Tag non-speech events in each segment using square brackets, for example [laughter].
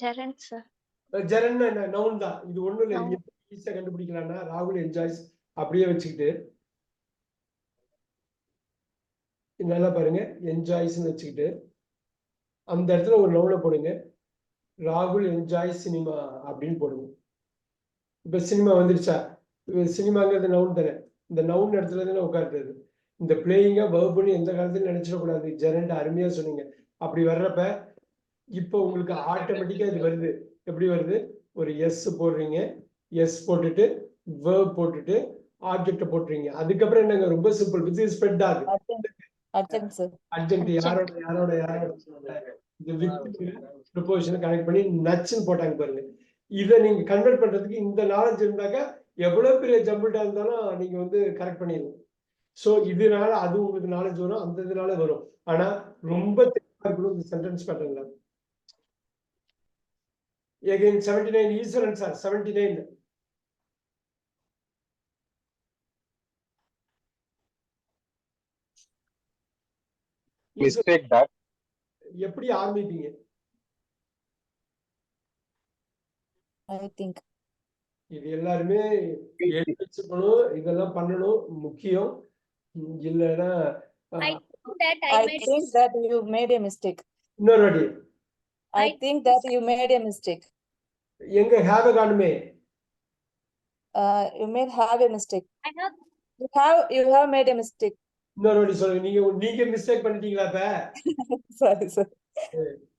ஜெரன் sir ஜெரன் noun தான். இது ஒண்ணும் இல்லை. ஈஸியா கண்டுபிடிக்கலாம்னா ராகுல் என்ஜாய்ஸ் அப்படியே வச்சுக்கிட்டு நல்லா பாருங்க. என்ஜாய்ஸ்னு வச்சுக்கிட்டு அந்த இடத்துல ஒரு நவுனை போடுங்க. ராகுல் என்ஜாய் சினிமா அப்படின்னு போடுங்க. இப்ப சினிமா வந்துருச்சா? சினிமாங்கிறது நவுன் தானே. இந்த நவுன் இடத்துல தானே உட்காருறது. இந்த பிளேயிங்கா வகுப்புன்னு எந்த காலத்துலயும் நினைச்சிடக்கூடாது. ஜெரண்ட் அருமையா சொன்னீங்க. அப்படி வர்றப்ப இப்போ உங்களுக்கு ஆட்டோமேட்டிக்கா இது வருது. எப்படி வருது? ஒரு எஸ் போடுறீங்க. எஸ் போட்டுட்டு verb போட்டுட்டு ஆப்ஜெக்ட போட்டுறீங்க. அதுக்கப்புறம் என்னங்க? ரொம்ப சிம்பிள் வித் ஸ்ப்ரெட் ஆகுது. அர்ஜென்ட் யாரோட யாரோட யாரோட இது வித் ப்ரொபோஷனை கனெக்ட் பண்ணி நச்சுன்னு போட்டாங்க பாருங்க. இதை நீங்க கன்வெர்ட் பண்றதுக்கு இந்த நாலேஜ் இருந்தாக்கா எவ்வளவு பெரிய ஜம்பிட்டா இருந்தாலும் நீங்க வந்து கரெக்ட் பண்ணிடலாம். சோ இதனால அது உங்களுக்கு நாலேஜ் வரும். அந்த இதனால வரும். ஆனா ரொம்ப தெளிவா இருக்கணும் இந்த சென்டென்ஸ் பேட்டர்ல again seventy nine Eswaran sir seventy nine mistake that. எப்படி ஆரம்பிப்பீங்க? ஐ திங்க் இது எல்லாருமே எழுதி வச்சுக்கணும் இதெல்லாம் பண்ணணும் முக்கியம். இல்லைன்னா I made think that you made a mistake இன்னொரு வாட்டி. I I- think that you made a mistake எங்க ஹேவ காணுமே you made have a mistake I have you have you have made a mistake இன்னொரு வாட்டி சொல்லுங்க நீங்க நீங்க மிஸ்டேக் பண்ணிட்டீங்களா இப்ப [laughs] sorry sir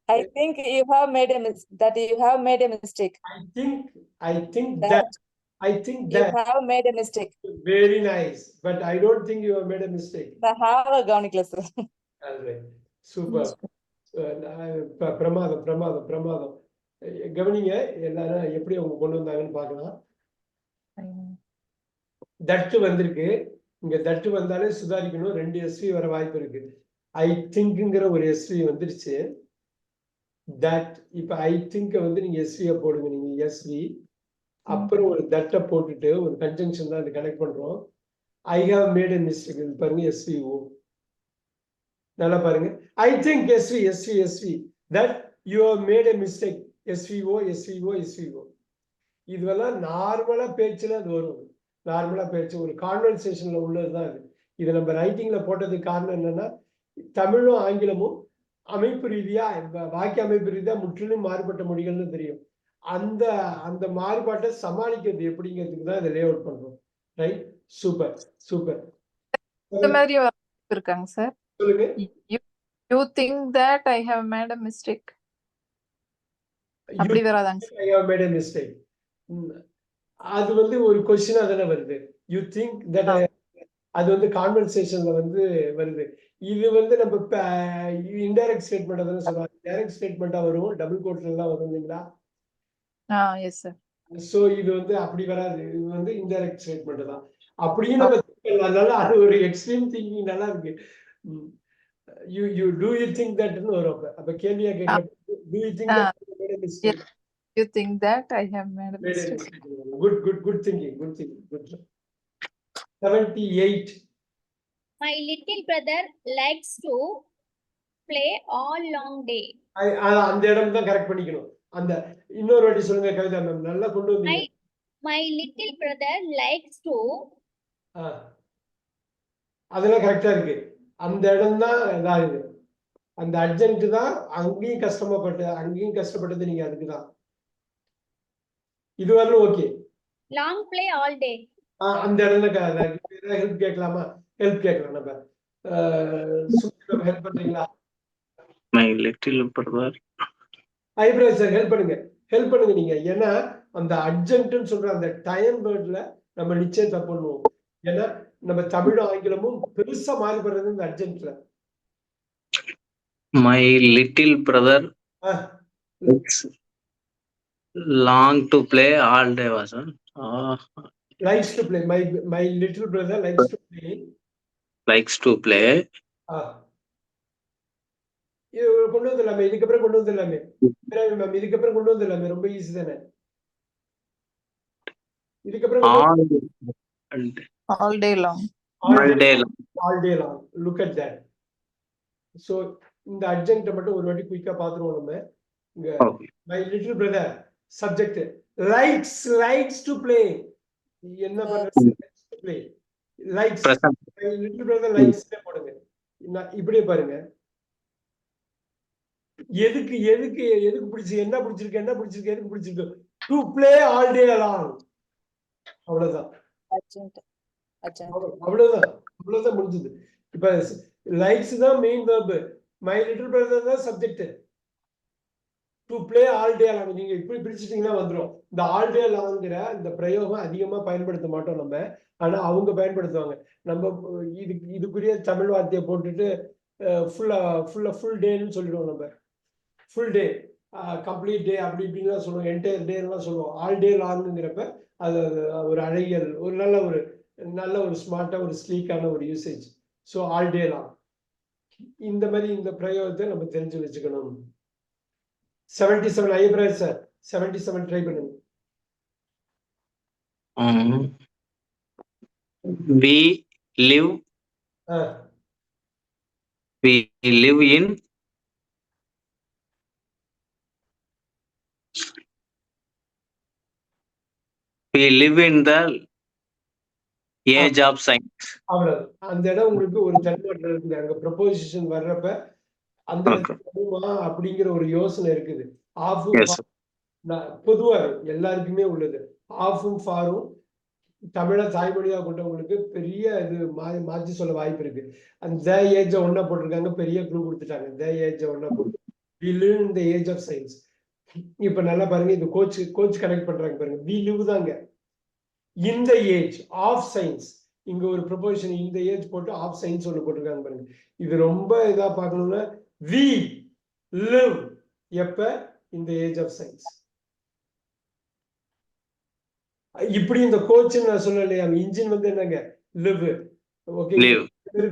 I think you have made a miss that you have made a mistake I think I think That- that I think you that have made a mistake very nice but I don't think you made a mistake நான் have கவனிக்கல sir super பிரமாதம் பிரமாதம் பிரமாதம். கவனிங்க எல்லாரும் எப்படி அவங்க கொண்டு வந்தாங்கன்னு பார்க்கலாம். தட்டு வந்திருக்கு. இங்க தட்டு வந்தாலே சுதாரிக்கணும். ரெண்டு எஸ்வி வர வாய்ப்பு இருக்கு. ஐ திங்க்ங்கிற ஒரு எஸ்வி வந்துருச்சு. தட் இப்ப ஐ திங்க வந்து நீங்க எஸ்விய போடுங்க. நீங்க எஸ்வி அப்புறம் ஒரு தட்டை போட்டுட்டு ஒரு கன்ஜங்ஷன் தான் கனெக்ட் பண்றோம். I have made a mistake இது பாருங்க எஸ்விஓ நல்லா பாருங்க. I think SV SV SV that you have made a mistake SVO SVO SVO இதுவெல்லாம் நார்மலா பேச்சுல அது வரும். நார்மலா பேச்சு ஒரு கான்வர்சேஷன்ல உள்ளதுதான் அது. இது நம்ம ரைட்டிங்ல போட்டதுக்கு காரணம் என்னன்னா தமிழும் ஆங்கிலமும் அமைப்பு ரீதியா வாக்கிய அமைப்பு ரீதியா முற்றிலும் மாறுபட்ட மொழிகள்னு தெரியும். அந்த அந்த மாறுபாட்டை சமாளிக்கிறது எப்படிங்கிறதுக்கு தான் இதை லே அவுட் பண்றோம் ரைட் சூப்பர் சூப்பர் இருக்காங்க சார் சொல்லுங்க. You think that I have made a mistake அப்படி வராதாங்க. I have made a mistake அது வந்து ஒரு கொஸ்டினா தானே வருது. யூ திங்க் தட் அது வந்து கான்வர்சேஷன்ல வந்து வருது. இது வந்து நம்ம இன்டைரக்ட் ஸ்டேட்மெண்ட் தானே சொல்லுவாங்க டைரக்ட் ஸ்டேட்மெண்ட்டா வரும். டபுள் கோட்ல எல்லாம் வரும் இல்லைங்களா? ஆ எஸ் சார் சோ இது வந்து அப்படி வராது. இது வந்து இன்டைரக்ட் ஸ்டேட்மெண்ட் தான். அப்படியும் நம்ம அதனால அது ஒரு எக்ஸ்ட்ரீம் திங்கிங் நல்லா இருக்கு. You you do you think தட்னு வரும் அப்ப கேள்வியா கேட்க do you think Ah. You think that I have made a Very mistake. Good, good, good thinking, good thinking, good. Seventy-eight, my little brother likes to play all long day. அந்த இடம் தான் correct பண்ணிக்கணும் அந்த இன்னொரு வாட்டி சொல்லுங்க Kavitha ma'am நல்லா கொண்டு வந்தீங்க My little brother likes to. அதெல்லாம் கரெக்டா இருக்கு அந்த இடம் தான் இதாகுது அந்த அர்ஜென்ட் தான் அங்கேயும் கஷ்டப்பட்டு அங்கேயும் கஷ்டப்பட்டது நீங்க அதுக்கு தான் இது வரலும் okay long play all day. அந்த இடம் ஹெல்ப் கேட்கலாமா? ஹெல்ப் கேட்கலாம் நம்ம. ஹெல்ப் பண்றீங்களா? Brother. ஐப்ரோ சார் ஹெல்ப் பண்ணுங்க. ஹெல்ப் பண்ணுங்க நீங்க. ஏன்னா அந்த அர்ஜென்ட்னு சொல்ற அந்த டைம் வேர்ட்ல நம்ம நிச்சயம் தப்பு பண்ணுவோம். ஏன்னா நம்ம தமிழும் ஆங்கிலமும் பெருசா மாறுபடுறது இந்த அர்ஜென்ட்ல. Brother likes long to play all day was uh, likes to play my my little brother likes to play to play. இது கொண்டு வந்துடலாமே. இதுக்கப்புறம் கொண்டு வந்துடலாமே. மேம் இதுக்கப்புறம் கொண்டு வந்துடலாமே. ரொம்ப ஈஸி தானே. இதுக்கப்புறம் all day long all day long. All day long look at that so இந்த அர்ஜென்ட்டை மட்டும் ஒரு வாட்டி குயிக்காக பார்த்துருவோம் நம்ம. இங்க Okay. My little brother subject likes likes to play என்ன பண்றது play likes Present. My little brother likes போடுங்க. நான் இப்படியே பாருங்க. எதுக்கு எதுக்கு எதுக்கு பிடிச்சி என்ன பிடிச்சிருக்கு என்ன பிடிச்சிருக்கு எதுக்கு பிடிச்சிருக்கு? To play all day along அவ்வளவுதான். Urgent. அவ்வளவுதான் அவ்வளவுதான் முடிஞ்சது. இப்ப லைக்ஸ் தான் main verb my little brother தான் subject to play all day long நீங்க இப்படி பிரிச்சுட்டீங்கன்னா வந்துரும். இந்த ஆல் டே லாங்கிற இந்த பிரயோகம் அதிகமா பயன்படுத்த மாட்டோம் நம்ம. ஆனா அவங்க பயன்படுத்துவாங்க. நம்ம இது இதுக்குரிய தமிழ் வார்த்தையை போட்டுட்டு ஃபுல்லா ஃபுல்லா ஃபுல் டேன்னு சொல்லிடுவோம் நம்ம. ஃபுல் டே கம்ப்ளீட் டே அப்படி இப்படின்லாம் சொல்லுவோம். என்டையர் டேலாம் சொல்லுவோம். ஆல் டே லாங்குங்கிறப்ப அது ஒரு அழகியல் ஒரு நல்ல ஒரு நல்ல ஒரு ஸ்மார்ட்டா ஒரு ஸ்லீக்கான ஒரு usage so all day long இந்த மாதிரி இந்த பிரயோகத்தை நம்ம தெரிஞ்சு வச்சுக்கணும். செவன்டி செவன் ஐப்ரேட் சார் செவன்டி செவன் ட்ரை பண்ணுங்க we live, ஆ. we live in we live in the of science. அவ்வளவு. அந்த இடம் உங்களுக்கு ஒரு தன்மாற்றம் இருக்குது. அங்க ப்ரொபோசிஷன் வர்றப்ப அந்த அப்படிங்கிற ஒரு யோசனை இருக்குது. ஆஃபும். பொதுவா எல்லாருக்குமே உள்ளது. ஆஃபும் ஃபாரும் தமிழை தாய்மொழியா கொண்டவங்களுக்கு பெரிய இது மா மாற்றி சொல்ல வாய்ப்பு இருக்கு. அந்த த ஏஜ ஒன்னா போட்டிருக்காங்க. பெரிய க்ளூ கொடுத்துட்டாங்க. த ஏஜ ஒன்னா போட்டு. We live in the age of science இப்ப நல்லா பாருங்க. இது கோச் கோச் கனெக்ட் பண்றாங்க பாருங்க. வி லிவ் தாங்க. இந்த ஏஜ் ஆஃப் சயின்ஸ் இங்க ஒரு ப்ரொபோசிஷன் இந்த ஏஜ் போட்டு ஆஃப் சயின்ஸ் ஒன்று போட்டிருக்காங்க பாருங்க. இது ரொம்ப இதா பார்க்கணும்னா வி லிவ் எப்ப? இந்த ஏஜ் ஆஃப் சயின்ஸ் இப்படி இந்த கோச் நான் சொல்லலையா இன்ஜின் வந்து என்னங்க? Live okay.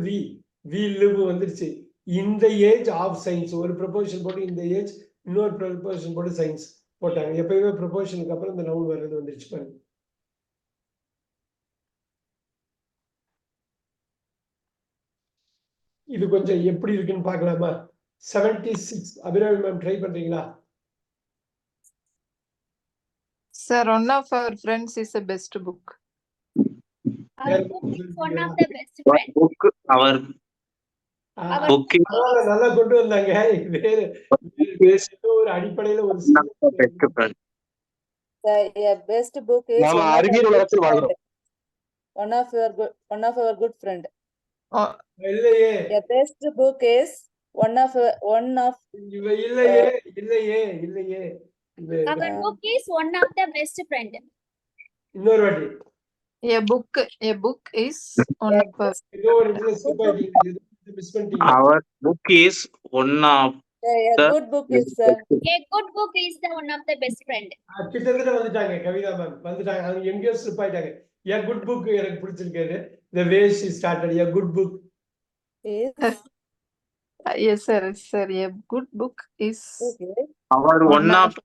We we live வந்துருச்சு. இந்த ஏஜ் ஆஃப் சயின்ஸ் ஒரு ப்ரொபோஷன் போட்டு இந்த ஏஜ் இன்னொரு ப்ரொபோஷன் போட்டு சயின்ஸ் போட்டாங்க. எப்பயுமே ப்ரொபோஷனுக்கு அப்புறம் இந்த நவுன் வர்றது வந்துருச்சு பாருங்க. இது கொஞ்சம் எப்படி இருக்குன்னு பார்க்கலாமா seventy six Abirami ma'am try பண்றீங்களா Sir, one of our friends is a best book. Our Yeah. book is one of the best Our friends. book, our ah, book is பரவாயில்ல, நல்லா கொண்டு வந்தாங்க ஒரு அடிப்படையில ஒரு நாம அறிவியல் உலகத்தில். வாழ்கிறோம். One of your good, one of our good friend. Oh, இல்லையே The best book is one of, our- one of, இவ இல்லையே இல்லையே இல்லையே Our book is one of the best friend. இன்னொரு வாட்டி a book, a book is one of our. ஏதோ ஒரு இதுல skip ஆயிட்டீங்க மிஸ் பண்ணிட்டீங்க Our book is one of a a The- good book is, uh, A good book is the one of the best friend. ஆஹ், கிட்டத்தட்ட வந்துட்டாங்க Kavitha ma'am வந்துட்டாங்க அவங்க எங்கேயோ ஸ்லிப் ஆயிட்டாங்க எ குட் புக் எனக்கு பிடிச்சிருக்காரு the way she started a good book is, Uh, Yes, sir, sir, a good book is okay. our one of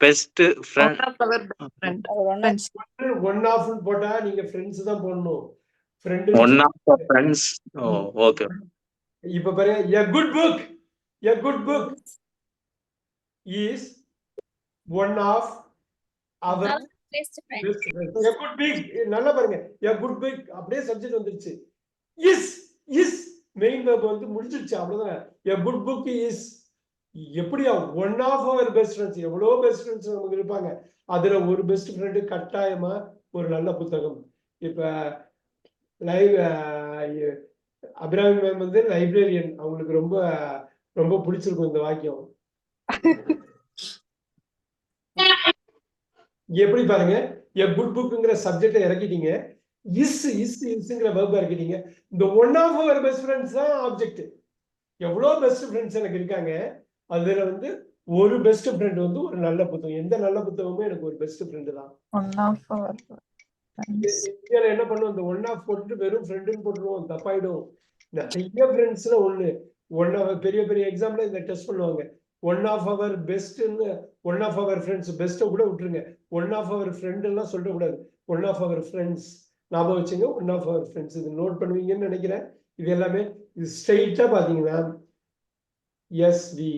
one of, Friends. One of போட்டா நீங்க ஃப்ரெண்ட்ஸ் தான் போடணும் friend One of the friends. Oh, okay. இப்ப பாருங்க a good book a good book is one of our நல்லா பாருங்க a good big அப்படியே subject வந்துருச்சு இஸ் இஸ் மெயின் verb வந்து முடிஞ்சிருச்சு அவ்வளவுதான்? எ குட் புக் இஸ் எப்படியா? One of our best friends எவ்வளோ பெஸ்ட் ஃப்ரெண்ட்ஸ் நமக்கு இருப்பாங்க. அதுல ஒரு பெஸ்ட் ஃப்ரெண்டு கட்டாயமா ஒரு நல்ல புத்தகம். இப்ப லைவ் அபிராமி மேம் வந்து லைப்ரரியன் அவங்களுக்கு ரொம்ப ரொம்ப பிடிச்சிருக்கும் இந்த வாக்கியம். [laughs] எப்படி பாருங்க? எ குட் புக்குங்கிற சப்ஜெக்டை இறக்கிட்டீங்க. இஸ் இஸ் இஸ்ங்கிற verb இறக்கிட்டீங்க இந்த one of our best friends தான் ஆப்ஜெக்ட் எவ்வளோ பெஸ்ட் ஃப்ரெண்ட்ஸ் எனக்கு இருக்காங்க. அதுல வந்து ஒரு பெஸ்ட் ஃப்ரெண்ட் வந்து ஒரு நல்ல புத்தகம். எந்த நல்ல புத்தகமும் எனக்கு ஒரு பெஸ்ட் ஃப்ரெண்டு தான். என்ன பண்ணுவோம்? இந்த ஒன் ஆஃப் போட்டுட்டு வெறும் ஃப்ரெண்டுன்னு போட்டுருவோம். தப்பாயிடும். நிறைய ஃப்ரெண்ட்ஸ்ல ஒண்ணு. ஒன் ஆஃப் பெரிய பெரிய எக்ஸாம்ல இந்த டெஸ்ட் பண்ணுவாங்க ஒன் ஆஃப் அவர் பெஸ்ட்னு ஒன் ஆஃப் அவர் ஃப்ரெண்ட்ஸ் பெஸ்ட்டை கூட விட்டுருங்க. ஒன் ஆஃப் அவர் ஃப்ரெண்ட் எல்லாம் சொல்லக்கூடாது ஒன் ஆஃப் அவர் ஃப்ரெண்ட்ஸ் ஞாபகம் வச்சுங்க ஒன் ஆஃப் அவர் ஃப்ரெண்ட்ஸ் இது நோட் பண்ணுவீங்கன்னு நினைக்கிறேன். இது எல்லாமே இது ஸ்ட்ரைட்டா பாத்தீங்கன்னா எஸ் வி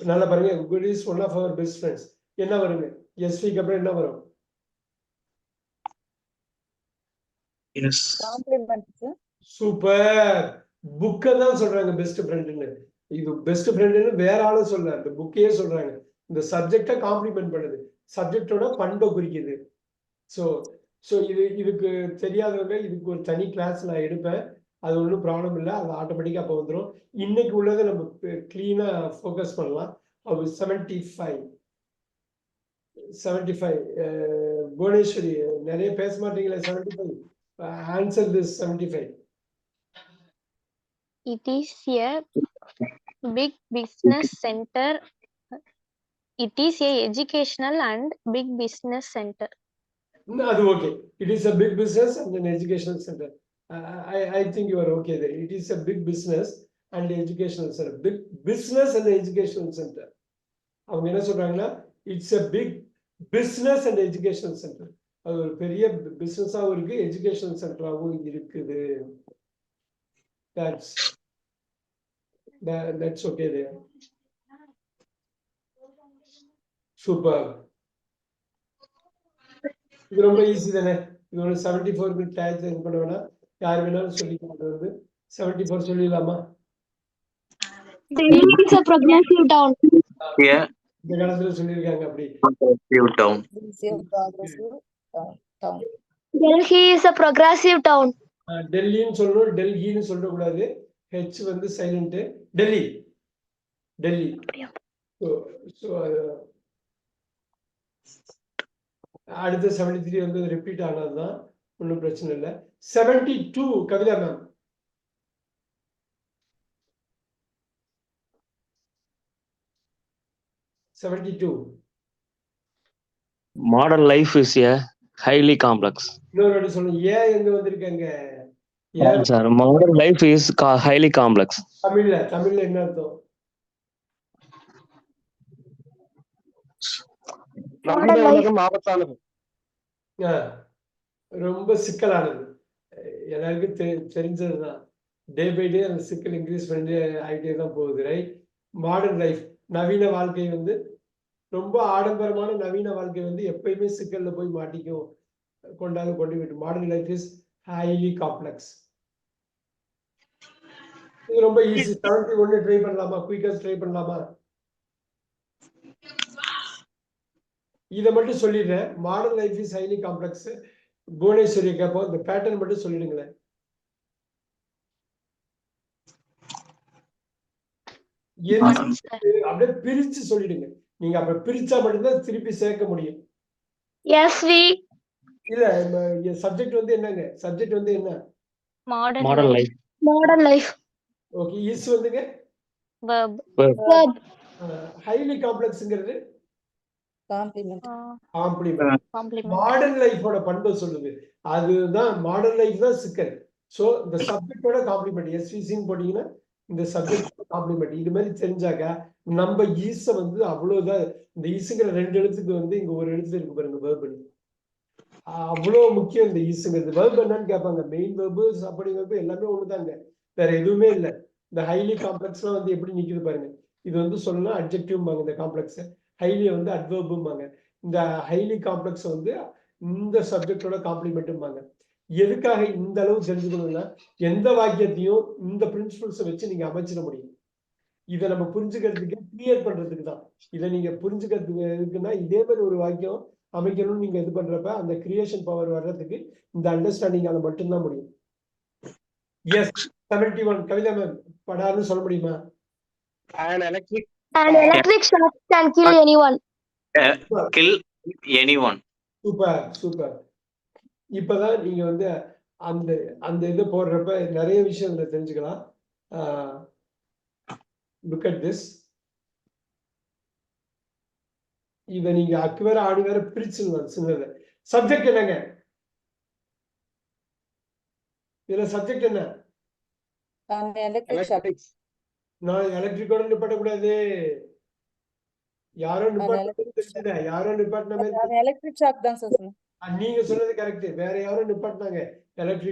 நல்லா பாருங்க good is one of our best friends என்ன வருங்க? எஸ்விக்கு அப்புறம் என்ன வரும். சூப்பர் புக்கை தான் சொல்றாங்க பெஸ்ட் ஃப்ரெண்டுன்னு இது பெஸ்ட் ஃப்ரெண்டுன்னு வேற ஆளும் சொல்ல இந்த புக்கையே சொல்றாங்க. இந்த சப்ஜெக்டை காம்ப்ளிமெண்ட் பண்ணுது. சப்ஜெக்டோட பண்பை குறிக்குது. ஸோ ஸோ இது இதுக்கு தெரியாதவங்க இதுக்கு ஒரு தனி கிளாஸ் நான் எடுப்பேன். அது ஒன்றும் ப்ராப்ளம் இல்லை. அது ஆட்டோமேட்டிக்காக அப்போ வந்துடும் இன்னைக்கு உள்ளதை நம்ம க்ளீனாக ஃபோக்கஸ் பண்ணலாம். அது seventy five seventy five Bhuvaneswari நிறைய பேச மாட்டீங்களே seventy five answer this seventy five it is a big business centre it is a educational and big business centre அது okay it is a big business and an educational centre I I think you are okay there it is a big business and educational centre big business and educational centre அவங்க என்ன சொல்றாங்கன்னா it's a big business and educational centre அது ஒரு பெரிய பிஸ்னஸாகவும் இருக்கு எஜுகேஷனல் சென்டராகவும் இருக்குது. That's that's okay there super இது ரொம்ப ஈஸி தானே? இது ஒரு செவன்டி ஃபோருக்கு டேக்ஸ் இது பண்ண வேணாம் யார் வேணாலும் அது வந்து செவன்டி ஃபோர் சொல்லிடலாமா. இந்த காலத்துல சொல்லியிருக்காங்க அப்படி. Is a progressive town. அஹ், டெல்லின்னு சொல்லணும் டெல்லின்னு சொல்லக்கூடாது. ஹெச் வந்து silent Delhi. Delhi. So so அடுத்த செவன்டி த்ரீ வந்து ரிப்பீட் ஆனது தான் ஒன்றும் பிரச்சனை இல்லை. Seventy two Kavitha ma'am seventy two Modern life is a highly complex. இன்னொரு சொல்லுங்க. ஏன் எங்க வந்திருக்காங்க? Modern life is ca- highly complex. தமிழ்ல தமிழ்ல என்ன அர்த்தம்? Modern life. ஆபத்தானது ஆ, ரொம்ப சிக்கலானது. எல்லாருக்கும் தெ தெரிஞ்சதுதான். டே பை டே அந்த சிக்கல் இன்க்ரீஸ் பண்ணிட்டே ஆகிட்டே தான் போகுது ரைட் மாடர்ன் லைஃப் நவீன வாழ்க்கை வந்து ரொம்ப ஆடம்பரமான நவீன வாழ்க்கை வந்து எப்பயுமே சிக்கல்ல போய் மாட்டிக்கும் கொண்டாந்து கொண்டு விட்டு. Modern life is highly complex இது ரொம்ப ஈஸி செவன்டி ஒன்னு ட்ரை பண்ணலாமா? குயிக்கஸ்ட் ட்ரை பண்ணலாமா? இதை மட்டும் சொல்லிடுறேன் modern life is highly complex Bhuvaneswari கேட்போம் இந்த பேட்டர்ன் மட்டும் சொல்லிடுங்களேன். அப்படியே பிரிச்சு சொல்லிடுங்க நீங்க அப்ப பிரிச்சா மட்டும்தான் திருப்பி சேர்க்க முடியும். இல்ல சப்ஜெக்ட் வந்து என்னங்க சப்ஜெக்ட் வந்து என்ன Modern life. Modern life. Okay is வந்துங்க Verb. Verb. Verb. ஹைலி காம்ப்ளெக்ஸ்ங்கிறது காம்ப்ளிமெண்ட். மாடர்ன் லைஃபோட பண்பை சொல்லுது. அதுதான் மாடர்ன் லைஃப் தான் சிக்கல். ஸோ இந்த சப்ஜெக்டோட காம்ப்ளிமெண்ட் எஸ்விசின்னு போட்டீங்கன்னா இந்த சப்ஜெக்ட் காம்ப்ளிமெண்ட் இது மாதிரி தெரிஞ்சாக்கா நம்ம ஈஸ வந்து அவ்வளவுதான். இந்த ஈஸுங்கிற ரெண்டு எழுத்துக்கு வந்து இங்க ஒரு எழுத்து இருக்கு பாருங்க வேர்பன் அவ்வளோ முக்கியம் இந்த ஈஸுங்கிறது வேர்ப் என்னன்னு கேட்பாங்க. மெயின் வேர்பு சப்போர்டிங் வேர்பு எல்லாமே ஒண்ணுதாங்க. வேற எதுவுமே இல்லை. இந்த ஹைலி காம்ப்ளெக்ஸ்லாம் வந்து எப்படி நிக்குது பாருங்க. இது வந்து சொல்லலாம் அட்ஜெக்டிவ்பாங்க இந்த காம்ப்ளெக்ஸ் ஹைலி வந்து அட்வர்பும்பாங்க இந்த ஹைலி காம்ப்ளெக்ஸ் வந்து இந்த சப்ஜெக்டோட காம்ப்ளிமெண்ட்டும்பாங்க எதுக்காக இந்த அளவு தெரிஞ்சுக்கணும்னா எந்த வாக்கியத்தையும் இந்த பிரின்சிபல்ஸை வச்சு நீங்க அமைச்சிட முடியும். இதை நம்ம புரிஞ்சுக்கிறதுக்கு கிளியர் பண்றதுக்கு தான். இதை நீங்க புரிஞ்சுக்கிறதுக்கு எதுக்குன்னா இதே மாதிரி ஒரு வாக்கியம் அமைக்கணும்னு நீங்க இது பண்றப்ப அந்த கிரியேஷன் பவர் வர்றதுக்கு இந்த அண்டர்ஸ்டாண்டிங்கால மட்டும்தான் முடியும். Yes seventy one Kavitha ma'am படாருன்னு சொல்ல முடியுமா? An electric shock can kill anyone. Kill anyone. Super super இப்பதான் நீங்க வந்து அந்த அந்த இது போடுறப்ப நிறைய இதுல தெரிஞ்சுக்கலாம். லுக் அட் திஸ் இத நீங்க அக்கு வேற ஆடு வேற பிரிச்சிடலாம் சின்னது. சப்ஜெக்ட் என்னங்க? இதுல சப்ஜெக்ட் என்ன An electric shock. electric நான் எலக்ட்ரிக்கோட நிப்பாட்டக்கூடாது. யாரோ நிப்பாட்ட தெரிஞ்சுதா. யாரோ நிப்பாட்டின electric shock தான் சொன்னேன். நீங்க சொன்னது கரெக்ட் வேற யாரும் நிப்பாட்டினாங்க. எலக்ட்ரிக்